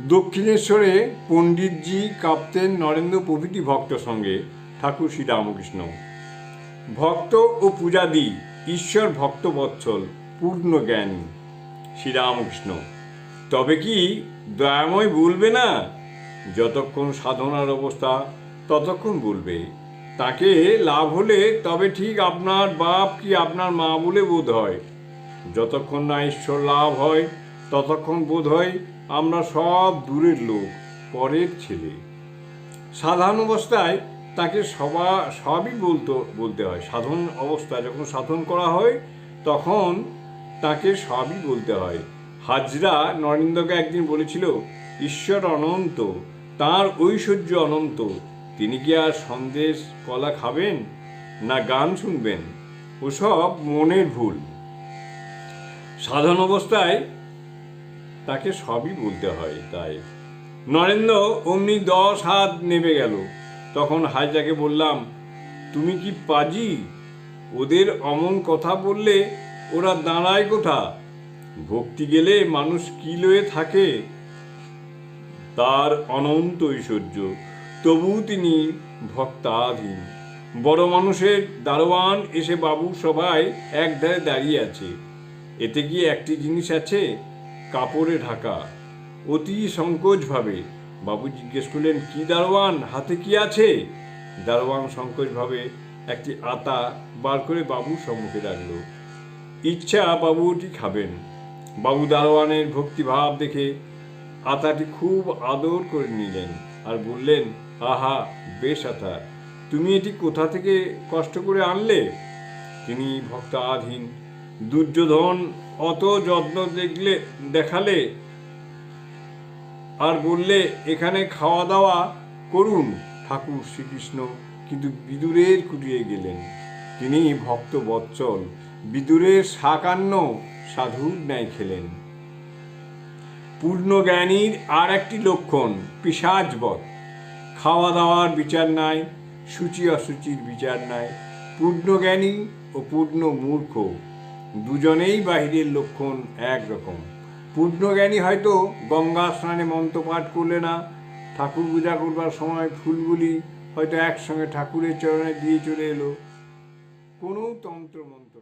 দক্ষিণেশ্বরে পণ্ডিতজি, কাপ্তেন নরেন্দ্র প্রভৃতি ভক্ত সঙ্গে ঠাকুর শ্রীরামকৃষ্ণ। ভক্ত ও পূজাদি, ঈশ্বর ভক্ত বৎসল পূর্ণ জ্ঞানী, শ্রীরামকৃষ্ণ। তবে কি দয়াময় বলবে না? যতক্ষণ সাধনার অবস্থা, ততক্ষণ বলবে তাকে লাভ হলে তবে ঠিক আপনার বাপ কি আপনার মা বলে বোধ হয়? যতক্ষণ না ঈশ্বর লাভ হয় ততক্ষণ বোধ হয় আমরা সব দূরের লোক, পরের ছেলে। সাধারণ অবস্থায় তাকে সবা, সবই বলতো, বলতে হয়। সাধন অবস্থায় যখন সাধন করা হয়, তখন তাকে সবই বলতে হয়। হাজরা নরেন্দ্রকে একদিন বলেছিল, ঈশ্বর অনন্ত, তার ঐশ্বর্য অনন্ত। তিনি কি আর সন্দেশ কলা খাবেন না গান শুনবেন? ওসব মনের ভুল। সাধন অবস্থায় তাকে সবই বলতে হয়, তাই। নরেন্দ্র অমনি দশ হাত নেমে গেল। তখন হাজরাকে বললাম, তুমি কি পাজি? ওদের অমন কথা বললে ওরা দাঁড়ায় কোথা? ভক্তি গেলে মানুষ কি লয়ে থাকে? তার অনন্ত ঐশ্বর্য। তবু তিনি ভক্তাধীন। বড় মানুষের দারোয়ান এসে বাবুর সভায় এক ধারে দাঁড়িয়ে আছে। এতে কি একটি জিনিস আছে? কাপড়ে ঢাকা। অতি সংকোচভাবে বাবু জিজ্ঞেস করলেন, কি দারোয়ান? হাতে কি আছে? দারোয়ান সংকোচভাবে একটি আতা বার করে বাবুর সম্মুখে রাখল। ইচ্ছা বাবু ওটি খাবেন। বাবু দারোয়ানের ভক্তিভাব দেখে আতাটি খুব আদর করে নিলেন আর বললেন, আহা, বেশ আতা, তুমি এটি কোথা থেকে কষ্ট করে আনলে? তিনি ভক্তাধীন দুর্যোধন অত যত্ন দেখলে, দেখালে আর বললে, এখানে খাওয়া দাওয়া করুন, ঠাকুর শ্রীকৃষ্ণ। কিন্তু বিদুরের কুটিয়ে গেলেন। তিনি ভক্ত বৎসল, বিদুরের সাকান্ন সাধুর ন্যায় খেলেন। পূর্ণ জ্ঞানীর আর একটি লক্ষণ পিসাজবৎ খাওয়া দাওয়ার বিচার নাই সূচি অসুচির বিচার নাই। পূর্ণ জ্ঞানী ও পূর্ণ মূর্খ। দুজনেই বাহিরের লক্ষণ একরকম। পূর্ণ জ্ঞানী হয়তো গঙ্গা স্নানে মন্ত্র পাঠ করলে না, ঠাকুর পূজা করবার সময় ফুলগুলি হয়তো একসঙ্গে ঠাকুরের চরণে দিয়ে চলে এলো। কোনো তন্ত্র মন্ত্র